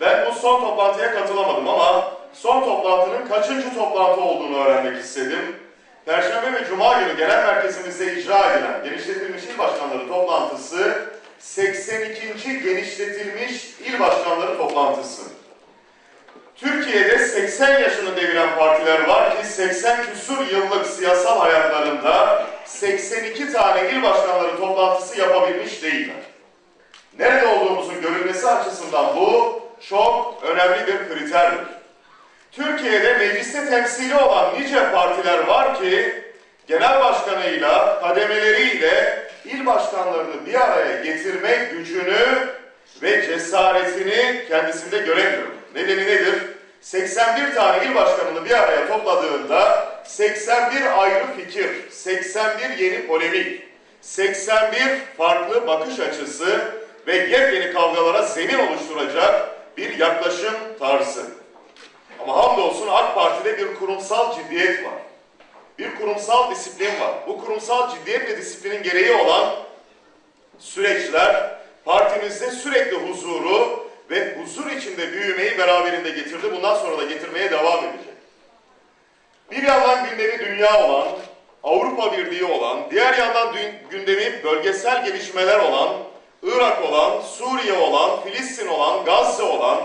Ben bu son toplantıya katılamadım ama son toplantının kaçıncı toplantı olduğunu öğrenmek istedim. Perşembe ve Cuma günü genel merkezimizde icra edilen genişletilmiş il başkanları toplantısı 82. genişletilmiş il başkanları toplantısı. Türkiye'de 80 yaşını deviren partiler var ki 80 küsur yıllık siyasal hayatlarında 82 tane il başkanları toplantısı yapabilmiş değiller. Nerede olduğumuzun görülmesi açısından bu bir kriterdir. Türkiye'de mecliste temsili olan nice partiler var ki genel başkanıyla, kademeleriyle il başkanlarını bir araya getirme gücünü ve cesaretini kendisinde göremiyorum. Nedeni nedir? 81 tane il başkanını bir araya topladığında 81 ayrı fikir, 81 yeni polemik, 81 farklı bakış açısı ve yepyeni kavgalara zemin oluşturacak bir yaklaşım tarzı. Ama hamdolsun AK Parti'de bir kurumsal ciddiyet var. Bir kurumsal disiplin var. Bu kurumsal ciddiyet ve disiplinin gereği olan süreçler partimizde sürekli huzuru ve huzur içinde büyümeyi beraberinde getirdi. Bundan sonra da getirmeye devam edecek. Bir yandan gündemi dünya olan, Avrupa Birliği olan, diğer yandan gündemi bölgesel gelişmeler olan, Irak olan, Suriye olan, Filistin olan, Gazze olan,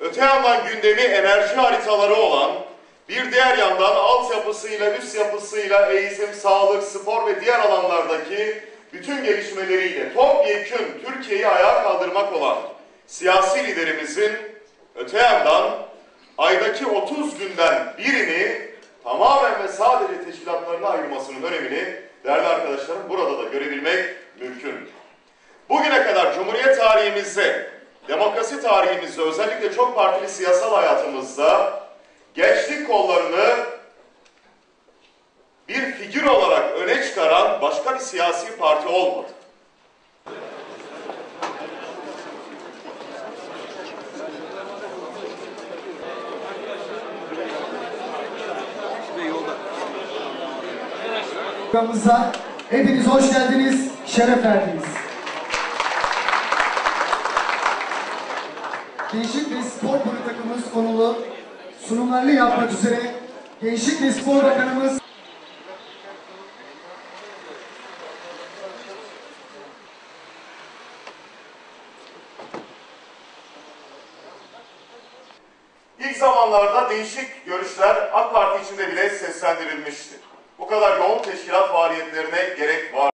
öte yandan gündemi enerji haritaları olan, bir diğer yandan altyapısıyla, üst yapısıyla, eğitim, sağlık, spor ve diğer alanlardaki bütün gelişmeleriyle topyekün Türkiye'yi ayağa kaldırmak olan siyasi liderimizin öte yandan aydaki 30 günden birini tamamen ve sadece teşkilatlarına ayırmasının önemini değerli arkadaşlarım burada da görebilmek mümkün. Bugüne kadar Cumhuriyet tarihimizde, demokrasi tarihimizde, özellikle çok partili siyasal hayatımızda gençlik kollarını bir figür olarak öne çıkaran başka bir siyasi parti olmadı. Programımıza hepiniz hoş geldiniz, şeref verdiniz. Gençlik ve Spor Politikamız konulu sunumlarını yapmak üzere Gençlik ve Spor Bakanımız İlk zamanlarda değişik görüşler AK Parti içinde bile seslendirilmişti. Bu kadar yoğun teşkilat faaliyetlerine gerek var.